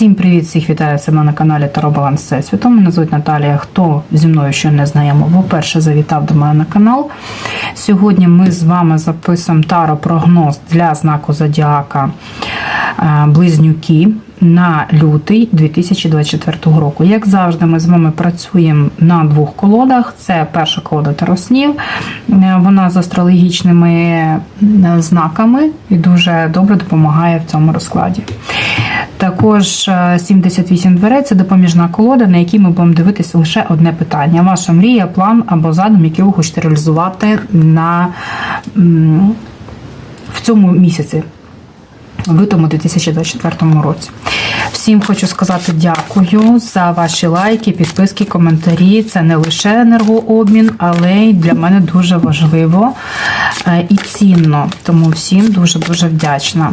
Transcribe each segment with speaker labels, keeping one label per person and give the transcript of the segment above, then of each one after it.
Speaker 1: Всім привіт, всіх вітаю себе на каналі Таро Баланс Всесвіту. Мене звуть Наталія. Хто зі мною ще не знайомо, бо перше завітав до мене на канал. Сьогодні ми з вами записуємо таро прогноз для знаку Зодіака е, Близнюки на лютий 2024 року. Як завжди, ми з вами працюємо на двох колодах. Це перша колода Таро снів. Е, Вона з астрологічними е, знаками і дуже добре допомагає в цьому розкладі. Також е, 78 дверей це допоміжна колода, на якій ми будемо дивитися лише одне питання: ваша мрія, план або задум, який ви хочете реалізувати на, в цьому місяці. Лютому 2024 році. Всім хочу сказати дякую за ваші лайки, підписки, коментарі. Це не лише енергообмін, але й для мене дуже важливо е, і цінно. Тому всім дуже-дуже вдячна.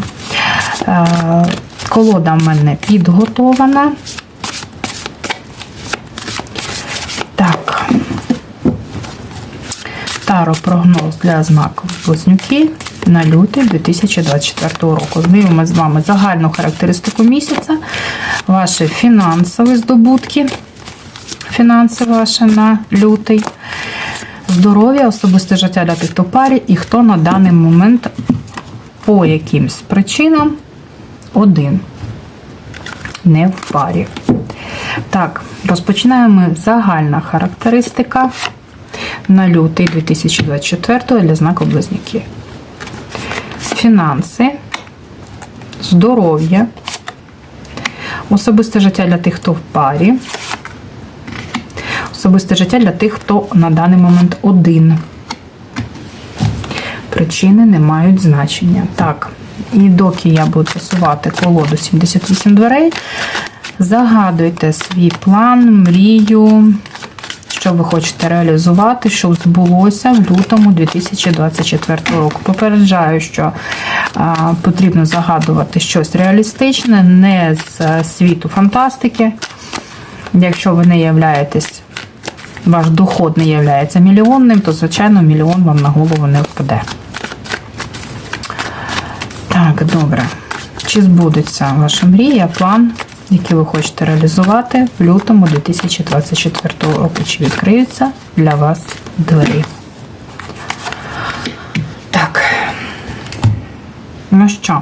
Speaker 1: Е, Колода в мене підготована. Так. Таро прогноз для знаку Близнюки на лютий 2024 року. Дивимося з вами загальну характеристику місяця, ваші фінансові здобутки, фінанси ваші на лютий, здоров'я, особисте життя для тих, хто парі, і хто на даний момент по якимсь причинам один. Не в парі. Так, розпочинаємо загальна характеристика на лютий 2024 для знаку Близнюки. Фінанси, здоров'я, особисте життя для тих, хто в парі, особисте життя для тих, хто на даний момент один. Причини не мають значення. Так, і доки я буду тасувати колоду 78 дверей, загадуйте свій план, мрію, що ви хочете реалізувати, щоб збулося в лютому 2024 року. Попереджаю, що потрібно загадувати щось реалістичне, не з е, світу фантастики. Якщо ви не являєтесь, ваш доход не являється мільйонним, то, звичайно, мільйон вам на голову не впаде. Так, добре. Чи збудеться ваша мрія, план, який ви хочете реалізувати в лютому 2024 року? Чи відкриються для вас двері? Так. Ну що,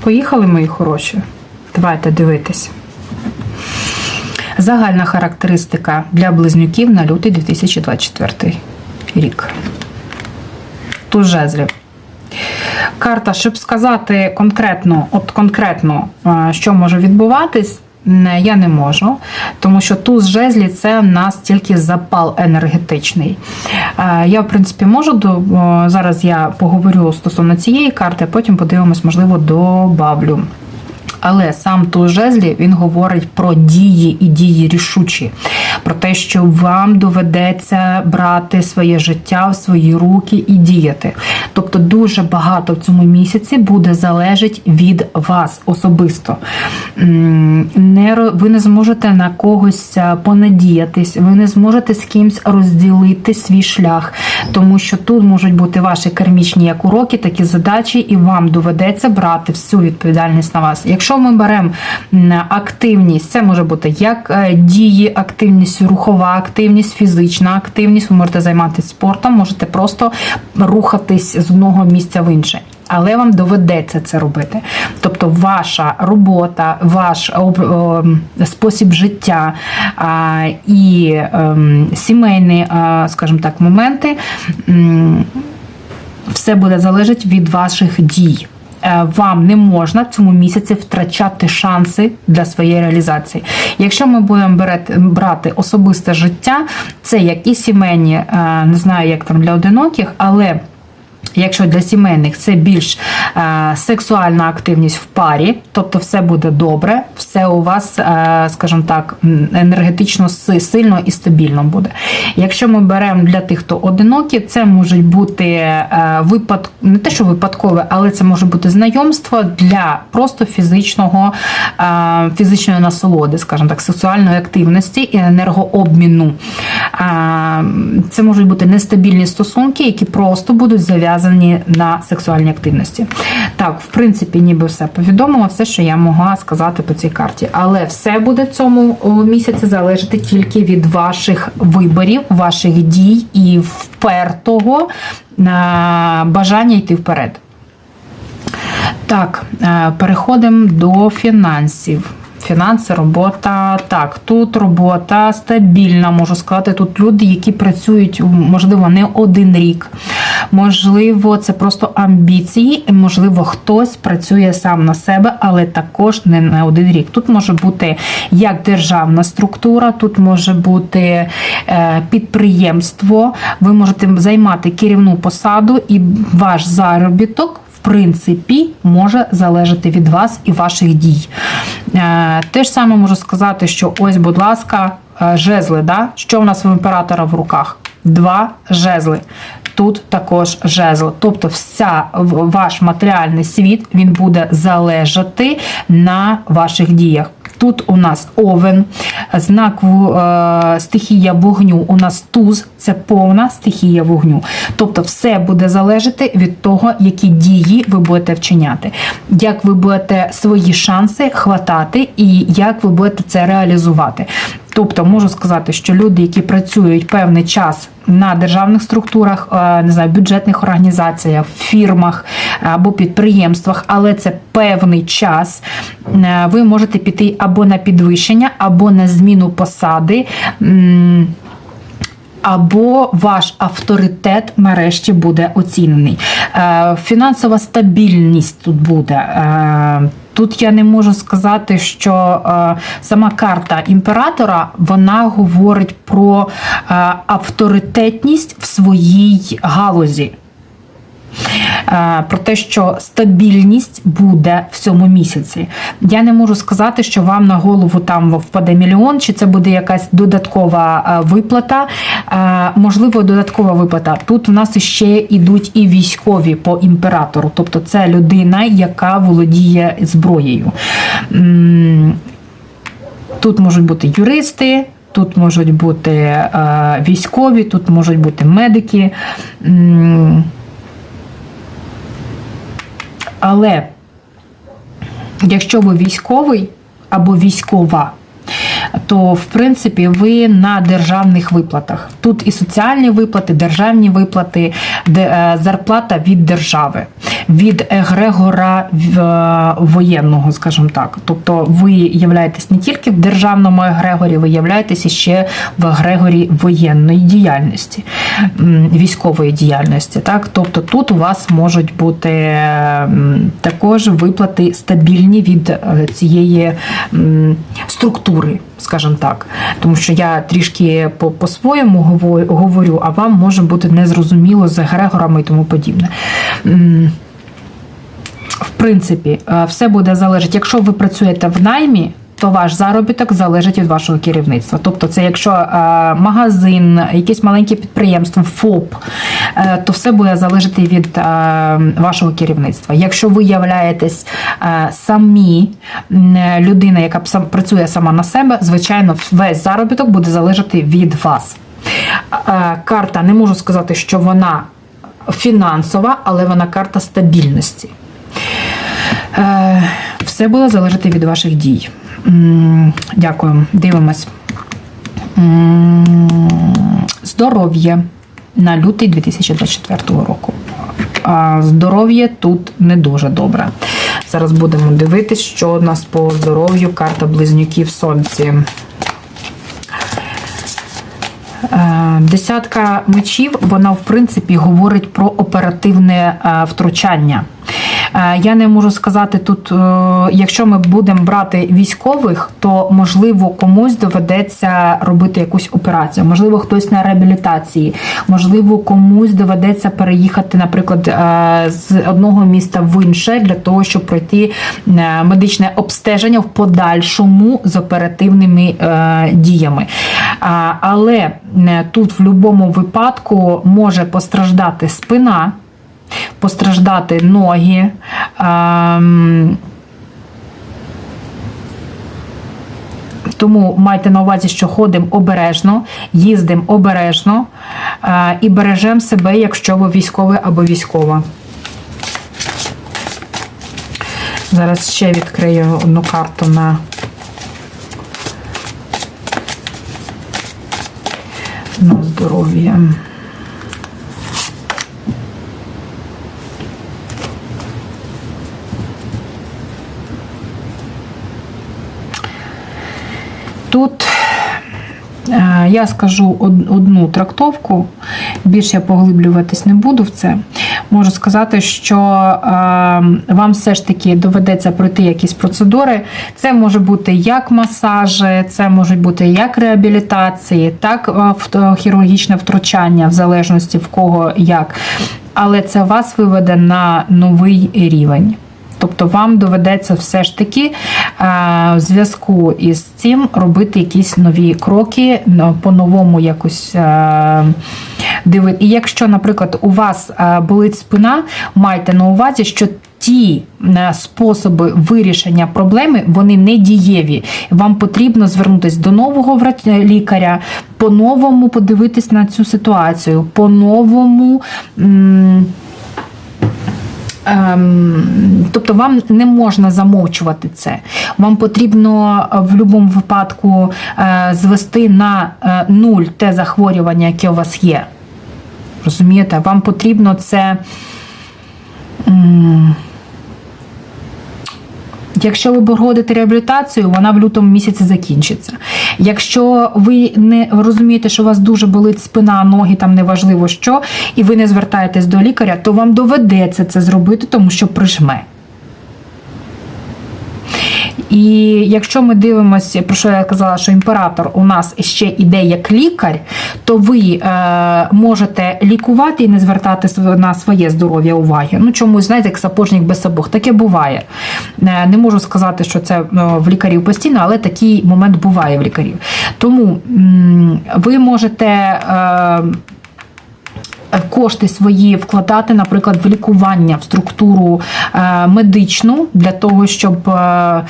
Speaker 1: поїхали, мої хороші? Давайте дивитись. Загальна характеристика для близнюків на лютий 2024 рік. Тут жезлів. Карта, щоб сказати конкретно, от конкретно, е, що може відбуватись, не, я не можу, тому що туз жезлі це в нас тільки запал енергетичний. Е, Я, в принципі, можу зараз я поговорю стосовно цієї карти, а потім подивимось, можливо, добавлю. Але сам туз жезлі він говорить про дії і дії рішучі, про те, що вам доведеться брати своє життя в свої руки і діяти. Тобто, дуже багато в цьому місяці буде залежить від вас особисто. Не, ви не зможете на когось понадіятись, ви не зможете з кимсь розділити свій шлях, тому що тут можуть бути ваші кармічні як уроки, так і задачі, і вам доведеться брати всю відповідальність на вас. Якщо ми беремо активність, це може бути як е, дії, активність, рухова активність, фізична активність. Ви можете займатися спортом, можете просто рухатись з одного місця в інше. Але вам доведеться це робити. Тобто, ваша робота, ваш спосіб життя і ем, сімейні, скажімо так, моменти. все буде залежати від ваших дій. Е, Вам не можна в цьому місяці втрачати шанси для своєї реалізації. Якщо ми будемо брати особисте життя, це як і сімейні, е, не знаю, як там для одиноких, але Якщо для сімейних це більш е, сексуальна активність в парі, тобто все буде добре, все у вас, е, скажімо так, енергетично сильно і стабільно буде. Якщо ми беремо для тих, хто одинокі, це можуть бути е, випад, не те, що випадкове, але це може бути знайомство для просто фізичного, е, фізичної насолоди, скажімо так, сексуальної активності і енергообміну. Е, Це можуть бути нестабільні стосунки, які просто будуть зав'язані зав'язані на сексуальній активності. Так, в принципі, ніби все повідомила, все, що я могла сказати по цій карті. Але все буде в цьому місяці залежати тільки від ваших виборів, ваших дій і впертого е, бажання йти вперед. Так, е, переходимо до фінансів. Фінанси, робота. Так, тут робота стабільна, можу сказати. Тут люди, які працюють, можливо, не один рік. Можливо, це просто амбіції, можливо, хтось працює сам на себе, але також не на один рік. Тут може бути як державна структура, тут може бути е, підприємство. Ви можете займати керівну посаду, і ваш заробіток принципі, може залежати від вас і ваших дій. Е, Те ж саме можу сказати, що ось, будь ласка, е, жезли. Да? Що в нас в імператора в руках? Два жезли. Тут також жезл. Тобто, вся ваш матеріальний світ він буде залежати на ваших діях. Тут у нас овен, знак е, стихія вогню. У нас туз це повна стихія вогню. Тобто, все буде залежати від того, які дії ви будете вчиняти, як ви будете свої шанси хватати і як ви будете це реалізувати. Тобто можу сказати, що люди, які працюють певний час на державних структурах, е, не знаю, бюджетних організаціях, фірмах або підприємствах, але це певний час, е, ви можете піти або на підвищення, або на зміну посади. або ваш авторитет нарешті буде оцінений. Е, Фінансова стабільність тут буде. Тут я не можу сказати, що е, сама карта імператора вона говорить про е, авторитетність в своїй галузі. Е, Про те, що стабільність буде в цьому місяці. Я не можу сказати, що вам на голову там впаде мільйон, чи це буде якась додаткова е, виплата. Е, Можливо, додаткова виплата. Тут у нас ще йдуть і військові по імператору, тобто це людина, яка володіє зброєю. Тут можуть бути юристи, тут можуть бути військові, тут можуть бути медики. Але якщо ви військовий або військова, то в принципі ви на державних виплатах. Тут і соціальні виплати, державні виплати, е, зарплата від держави, від егрегора е, воєнного, скажімо так. Тобто ви являєтесь не тільки в державному егрегорі, ви являєтеся ще в егрегорі воєнної діяльності, військової діяльності. Так? Тобто тут у вас можуть бути також виплати стабільні від е, цієї структури, скажімо так. Тому що я трішки по- по-своєму говорю, а вам може бути незрозуміло з Грегорами і тому подібне. В принципі, е, все буде залежати. Якщо ви працюєте в наймі, то ваш заробіток залежить від вашого керівництва. Тобто, це якщо е, магазин, якесь маленьке підприємство, ФОП, е, то все буде залежати від е, вашого керівництва. Якщо ви являєтесь самі людина, яка працює сама на себе, звичайно, весь заробіток буде залежати від вас. Карта не можу сказати, що вона фінансова, але вона карта стабільності. Все буде залежати від ваших дій. Дякую. Дивимось. Здоров'я на лютий 2024 року. Здоров'я тут не дуже добре. Зараз будемо дивитись, що у нас по здоров'ю карта близнюків сонці. Е, Десятка мечів, вона в принципі говорить про оперативне е, втручання. Е, Я не можу сказати тут, е, якщо ми будемо брати військових, то можливо комусь доведеться робити якусь операцію. Можливо, хтось на реабілітації, можливо, комусь доведеться переїхати, наприклад, е, з одного міста в інше для того, щоб пройти медичне обстеження в подальшому з оперативними діями. Але тут в будь-якому випадку може постраждати спина, постраждати ноги. ем, Тому майте на увазі, що ходимо обережно, їздимо обережно е, і бережемо себе, якщо ви військовий або військова. Зараз ще відкрию одну карту на на здоров'я. Тут е, я скажу одну трактовку, більше я поглиблюватись не буду в це. Можу сказати, що е, вам все ж таки доведеться пройти якісь процедури. Це може бути як масажі, це можуть бути як реабілітації, так е, хірургічне втручання, в залежності в кого як. Але це вас виведе на новий рівень. Тобто вам доведеться все ж таки е, в зв'язку із цим робити якісь нові кроки, по-новому якось е, дивити. І якщо, наприклад, у вас е, болить спина, майте на увазі, що ті способи вирішення проблеми вони не дієві. Вам потрібно звернутися до нового лікаря, по-новому подивитись на цю ситуацію, по-новому. Ем, тобто вам не можна замовчувати це. Вам потрібно е, в будь-якому випадку е, звести на е, нуль те захворювання, яке у вас є. Розумієте? Вам потрібно це. Якщо ви проходите реабілітацію, вона в лютому місяці закінчиться. Якщо ви не розумієте, що у вас дуже болить спина, ноги, там неважливо що, і ви не звертаєтесь до лікаря, то вам доведеться це зробити, тому що прижме. І якщо ми дивимося, про що я казала, що імператор у нас ще іде як лікар, то ви е, можете лікувати і не звертати на своє здоров'я уваги. Ну чомусь, знаєте, як сапожник без сапог. Таке буває. Е, не можу сказати, що це е, в лікарів постійно, але такий момент буває в лікарів. Тому ви можете. Е, кошти свої вкладати, наприклад, в лікування, в структуру е, медичну для того, щоб е, е,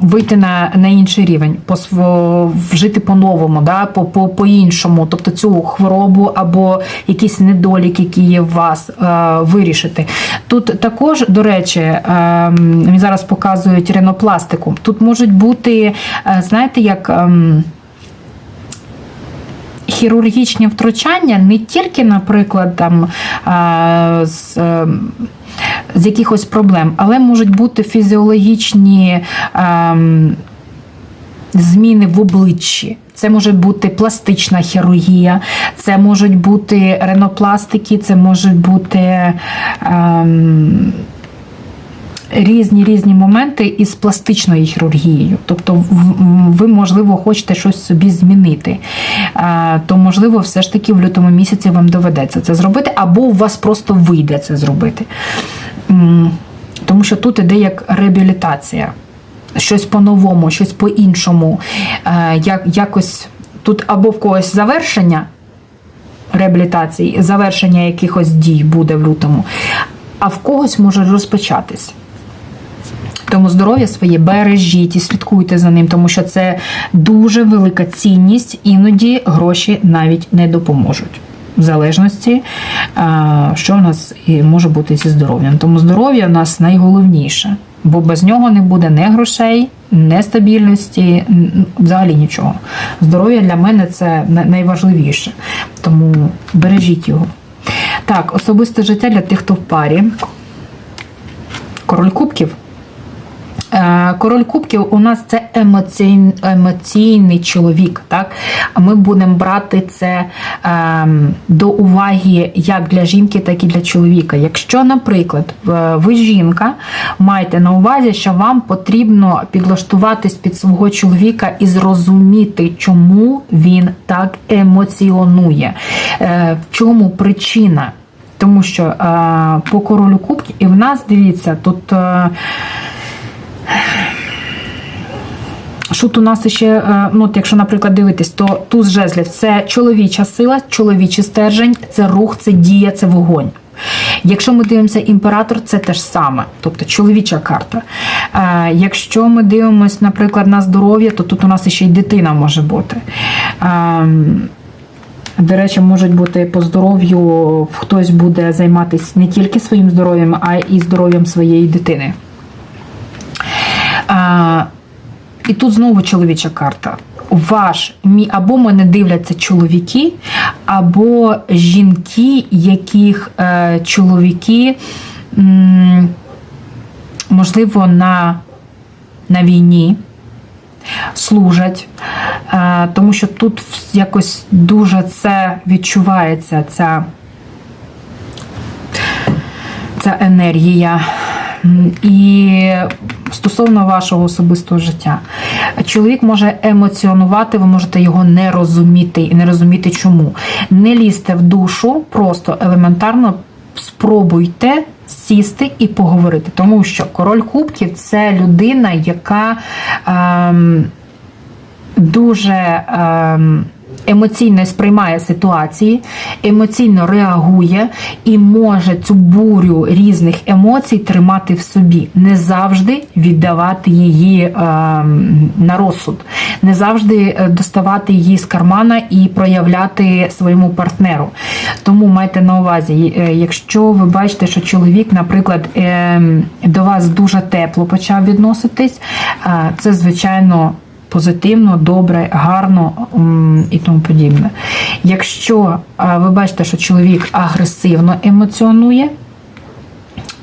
Speaker 1: вийти на, на інший рівень, вжити по-новому, да, по, по, по-іншому, тобто цю хворобу або якісь недолік, які є в вас, е, вирішити. Тут також, до речі, е, мені зараз показують ринопластику. Тут можуть бути, е, знаєте, як. Хірургічні втручання не тільки, наприклад, там з, е, з якихось проблем, але можуть бути фізіологічні ем, зміни в обличчі. Це може бути пластична хірургія, це можуть бути ренопластики, це можуть бути. Ем, різні різні моменти із пластичною хірургією. Тобто, ви, можливо, хочете щось собі змінити. То, можливо, все ж таки в лютому місяці вам доведеться це зробити, або у вас просто вийде це зробити. Тому що тут іде як реабілітація. Щось по-новому, щось по-іншому. Як, якось тут або в когось завершення реабілітації, завершення якихось дій буде в лютому, а в когось може розпочатись. Тому здоров'я своє бережіть і слідкуйте за ним, тому що це дуже велика цінність, іноді гроші навіть не допоможуть. В залежності, що в нас може бути зі здоров'ям. Тому здоров'я в нас найголовніше, бо без нього не буде ні грошей, ні стабільності, взагалі нічого. Здоров'я для мене це найважливіше. Тому бережіть його. Так, особисте життя для тих, хто в парі. Король кубків. Е, Король кубків у нас це емоційний, емоційний чоловік. Так? Ми будемо брати це ем, до уваги як для жінки, так і для чоловіка. Якщо, наприклад, ви жінка, майте на увазі, що вам потрібно підлаштуватись під свого чоловіка і зрозуміти, чому він так емоціонує, Е, в чому причина. Тому що е, по королю кубків, і в нас дивіться, тут. Е, тут у нас ще, е, ну, от якщо, наприклад, дивитись, то туз жезлів це чоловіча сила, чоловічий стержень, це рух, це дія, це вогонь. Якщо ми дивимося імператор, це те ж саме, тобто чоловіча карта. Е, Якщо ми дивимося, наприклад, на здоров'я, то тут у нас ще й дитина може бути. Ем, До речі, можуть бути по здоров'ю, хтось буде займатися не тільки своїм здоров'ям, а й здоров'ям своєї дитини. А, і тут знову чоловіча карта. Ваш мі або мене дивляться чоловіки, або жінки, яких е, чоловіки, м, можливо, на, на війні служать, е, тому що тут якось дуже це відчувається, ця, ця енергія. І стосовно вашого особистого життя, чоловік може емоціонувати, ви можете його не розуміти і не розуміти чому. Не лізьте в душу, просто елементарно спробуйте сісти і поговорити. Тому що король кубків це людина, яка ем, дуже ем, емоційно сприймає ситуації, емоційно реагує і може цю бурю різних емоцій тримати в собі, не завжди віддавати її ем, на розсуд, не завжди е, доставати її з кармана і проявляти своєму партнеру. Тому майте на увазі, е, якщо ви бачите, що чоловік, наприклад, ем, до вас дуже тепло почав відноситись, е, це звичайно позитивно, добре, гарно і тому подібне. Якщо е, ви бачите, що чоловік агресивно емоціонує,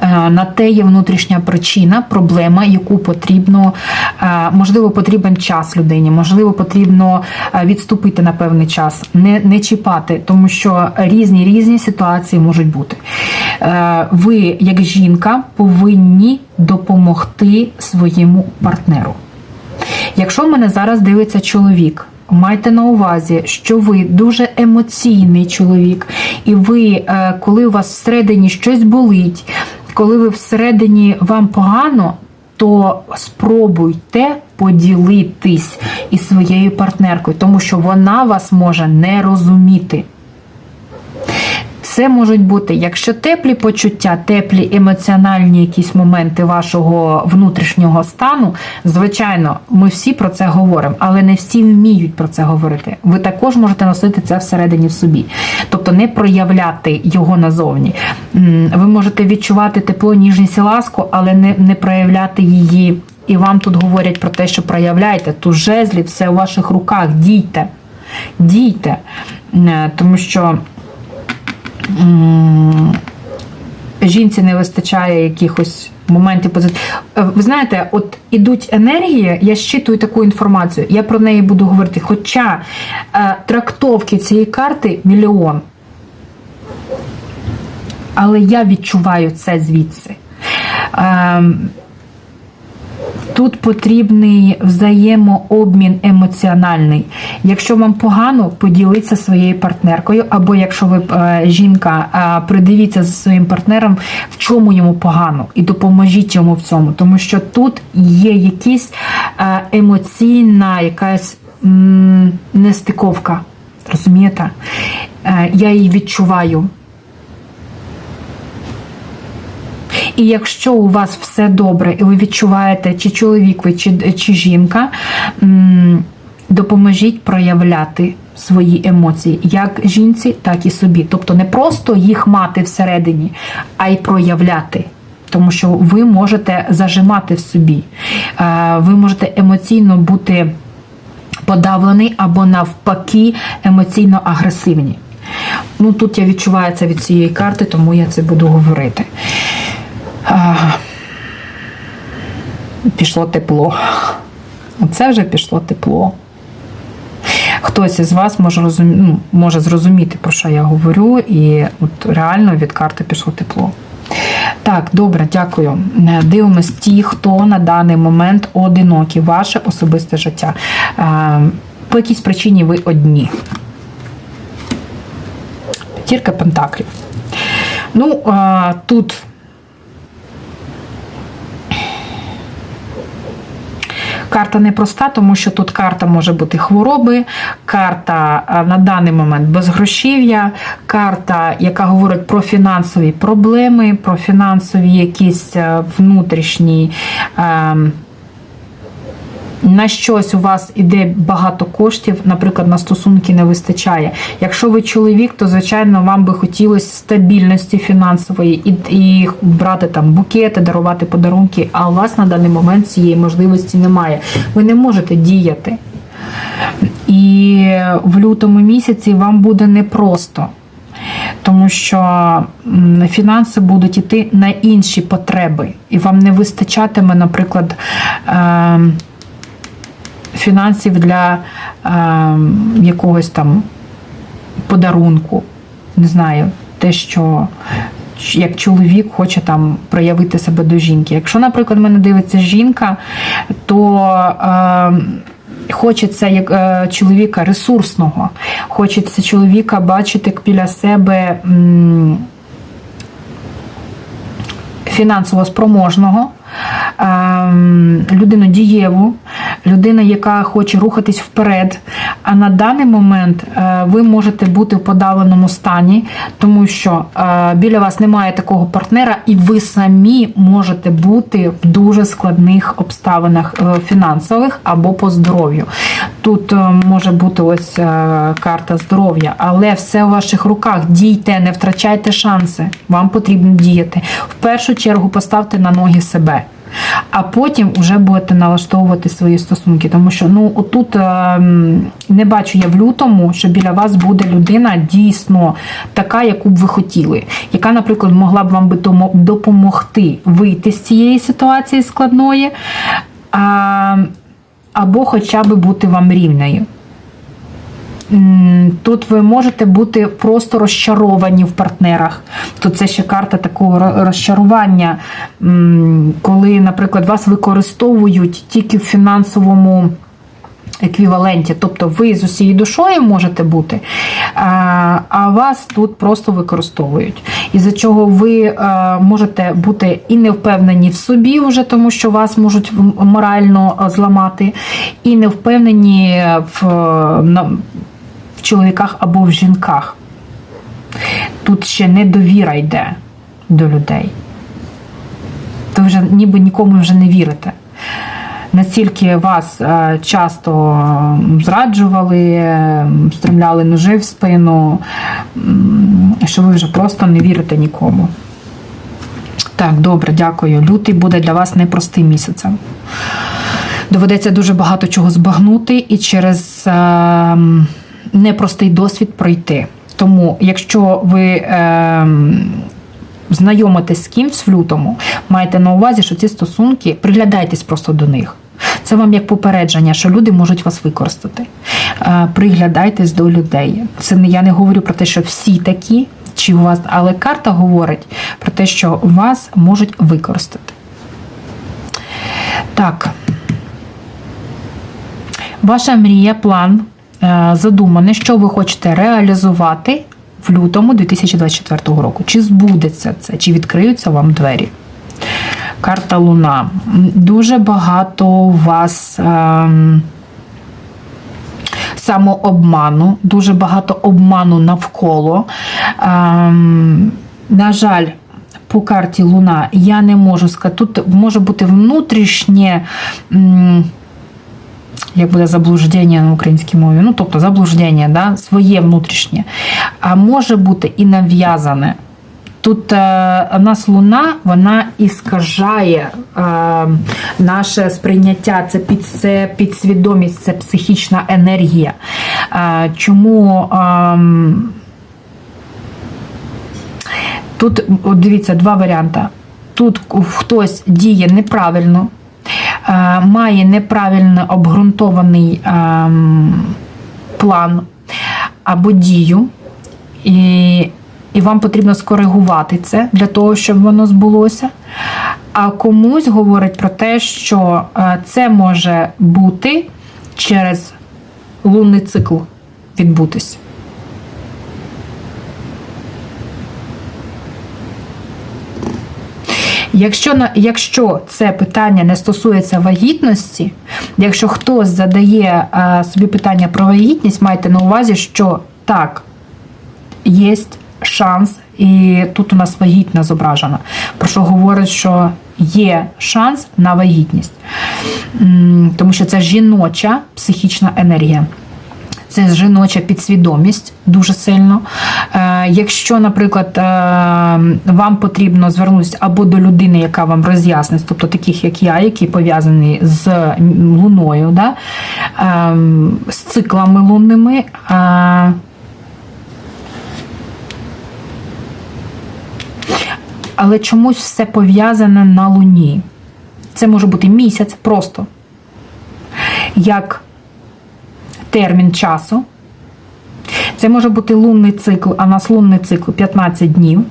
Speaker 1: е, на те є внутрішня причина, проблема, яку потрібно, е, можливо, потрібен час людині, можливо, потрібно відступити на певний час, не, не чіпати, тому що різні різні ситуації можуть бути. Ви, як жінка, повинні допомогти своєму партнеру. Якщо мене зараз дивиться чоловік, майте на увазі, що ви дуже емоційний чоловік, і ви, е, коли у вас всередині щось болить, коли ви всередині вам погано, то спробуйте поділитись із своєю партнеркою, тому що вона вас може не розуміти. Це можуть бути, якщо теплі почуття, теплі емоціональні якісь моменти вашого внутрішнього стану, звичайно, ми всі про це говоримо, але не всі вміють про це говорити. Ви також можете носити це всередині в собі, тобто не проявляти його назовні. Ви можете відчувати тепло, ніжність і ласку, але не, не проявляти її. І вам тут говорять про те, що проявляйте ту жезлі, все у ваших руках, дійте, дійте, Е, тому що. Жінці не вистачає якихось моментів позитиву. Ви знаєте, от ідуть енергії, я щитую таку інформацію, я про неї буду говорити. Хоча е, трактовки цієї карти мільйон. Але я відчуваю це звідси. Тут потрібний взаємообмін емоціональний. Якщо вам погано, поділіться своєю партнеркою, або якщо ви е, жінка, е, придивіться за своїм партнером, в чому йому погано, і допоможіть йому в цьому, тому що тут є якісь е, емоційна якась нестиковка. Розумієте? Я її відчуваю. І якщо у вас все добре, і ви відчуваєте, чи чоловік ви, чи, чи жінка, допоможіть проявляти свої емоції, як жінці, так і собі. Тобто не просто їх мати всередині, а й проявляти. Тому що ви можете зажимати в собі, Е, ви можете емоційно бути подавлений або навпаки емоційно агресивні. Ну тут я відчуваю це від цієї карти, тому я це буду говорити. Пішло тепло. Оце вже пішло тепло. Хтось із вас може, розумі... ну, може зрозуміти, про що я говорю, і от реально від карти пішло тепло. Так, добре, дякую. Е, Дивимось ті, хто на даний момент одинокі, ваше особисте життя. Е, По якійсь причині ви одні. П'ятірка пентаклів. Ну, тут Карта непроста, тому що тут карта може бути хвороби, карта на даний момент безгрошів'я, карта, яка говорить про фінансові проблеми, про фінансові якісь е, внутрішні. ем, на щось у вас іде багато коштів, наприклад, на стосунки не вистачає. Якщо ви чоловік, то звичайно вам би хотілося стабільності фінансової і, і брати там букети, дарувати подарунки. А у вас на даний момент цієї можливості немає. Ви не можете діяти. І в лютому місяці вам буде непросто. Тому що фінанси будуть йти на інші потреби, і вам не вистачатиме, наприклад, ем, фінансів для ем, якогось там подарунку. Не знаю, те, що як чоловік хоче там проявити себе до жінки. Якщо, наприклад, мене дивиться жінка, то ем, хочеться як е, чоловіка ресурсного, хочеться чоловіка бачити біля себе. м, Фінансово спроможного, людину дієву, людина, яка хоче рухатись вперед. А на даний момент е, ви можете бути в подавленому стані, тому що е, біля вас немає такого партнера, і ви самі можете бути в дуже складних обставинах е, фінансових або по здоров'ю. Тут може бути ось карта здоров'я, але все у ваших руках. Дійте, не втрачайте шанси. Вам потрібно діяти. В першу чергу поставте на ноги себе. А потім вже будете налаштовувати свої стосунки, тому що ну отут е, не бачу я в лютому, що біля вас буде людина дійсно така, яку б ви хотіли, яка, наприклад, могла б вам би допомогти вийти з цієї ситуації складної, а, або хоча б бути вам рівною. Тут ви можете бути просто розчаровані в партнерах. Тут це ще карта такого розчарування, коли, наприклад, вас використовують тільки в фінансовому еквіваленті. Тобто ви з усією душою можете бути, а вас тут просто використовують. Із-за чого ви е, можете бути і не впевнені в собі, вже, тому що вас можуть морально е, зламати, і не впевнені в, е, чоловіках або в жінках. Тут ще недовіра йде до людей. Ви вже ніби нікому вже не вірите. Настільки вас е, часто зраджували, стрімляли ножи в спину, що ви вже просто не вірите нікому. Так, добре, дякую. Лютий буде для вас непростим місяцем. Доведеться дуже багато чого збагнути і через е, непростий досвід пройти. Тому, якщо ви е, знайомитесь з кимсь в лютому, майте на увазі, що ці стосунки, приглядайтесь просто до них. Це вам як попередження, що люди можуть вас використати. Е, Приглядайтесь до людей. Це не я не говорю про те, що всі такі, чи у вас, але карта говорить про те, що вас можуть використати. Так. Ваша мрія, план е, задуманий, що ви хочете реалізувати в лютому 2024 року. Чи збудеться це, чи відкриються вам двері? Карта Луна. Дуже багато у вас. ем, самообману, дуже багато обману навколо. Ем, на жаль, по карті Луна я не можу сказати. Тут може бути внутрішнє. м, Як буде заблуждення на українській мові? Ну, тобто заблуждення, да? своє внутрішнє. А може бути і нав'язане. Тут е, нас луна, вона іскажає е, наше сприйняття, це, під, це підсвідомість, це психічна енергія. Е, чому е, тут, от дивіться, два варіанти. Тут хтось діє неправильно, має неправильно обґрунтований е, план або дію. І, і вам потрібно скоригувати це для того, щоб воно збулося. А комусь говорить про те, що е, це може бути через лунний цикл відбутись. Якщо, якщо це питання не стосується вагітності, якщо хтось задає е, собі питання про вагітність, майте на увазі, що так, є шанс, і тут у нас вагітна зображена, про що говорить, що є шанс на вагітність, тому що це жіноча психічна енергія. Це жіноча підсвідомість дуже сильно. Якщо, наприклад, е, вам потрібно звернутися або до людини, яка вам роз'яснить, тобто таких як я, які пов'язані з луною, да? е, з циклами лунними. Е, але чомусь все пов'язане на луні. Це може бути місяць просто. Як термін часу. Це може бути лунний цикл, а нас лунний цикл 15 днів.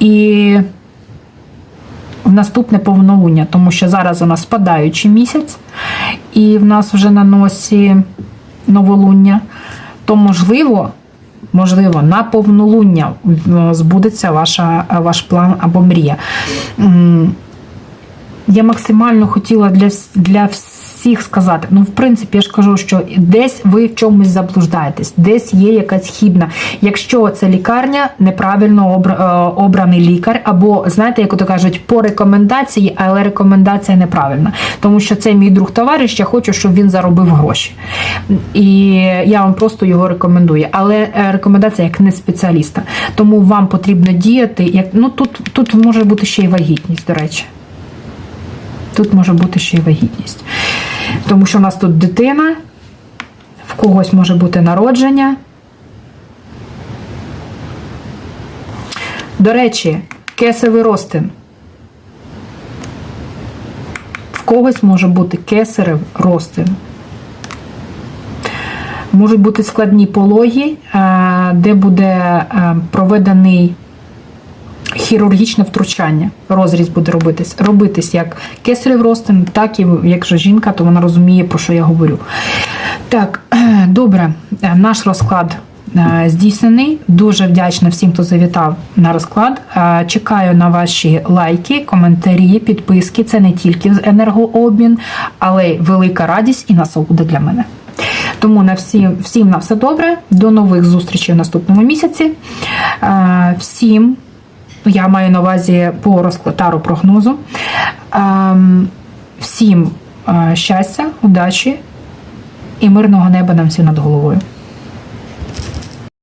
Speaker 1: І в наступне повнолуння, тому що зараз у нас спадаючий місяць, і в нас вже на носі новолуння, то можливо, можливо, на повнолуння е, збудеться ваша, ваш план або мрія. Я максимально хотіла для, для всіх сказати. Ну, в принципі, я ж кажу, що десь ви в чомусь заблуждаєтесь, десь є якась хібна. Якщо це лікарня, неправильно е, обраний лікар, або знаєте, як ото кажуть, по рекомендації, але рекомендація неправильна. Тому що це мій друг товариш, я хочу, щоб він заробив гроші. І я вам просто його рекомендую. Але е, рекомендація як не спеціаліста. Тому вам потрібно діяти. Як ну тут, тут може бути ще й вагітність, до речі. Тут може бути ще й вагітність. Тому що у нас тут дитина, в когось може бути народження. До речі, кесаревий ростин. В когось може бути кесарев ростин. Можуть бути складні пологи, е, де буде е, проведений хірургічне втручання. Розріз буде робитись. Робитись як кесарів ростин, так і якщо жінка, то вона розуміє, про що я говорю. Так, добре, Е, наш розклад е, здійснений. Дуже вдячна всім, хто завітав на розклад. Е, Чекаю на ваші лайки, коментарі, підписки. Це не тільки енергообмін, але й велика радість і насолода для мене. Тому на всім, всім на все добре. До нових зустрічей в наступному місяці. Всім я маю на увазі по розкладу прогнозу. Ем, Всім е, щастя, удачі і мирного неба нам всім над головою.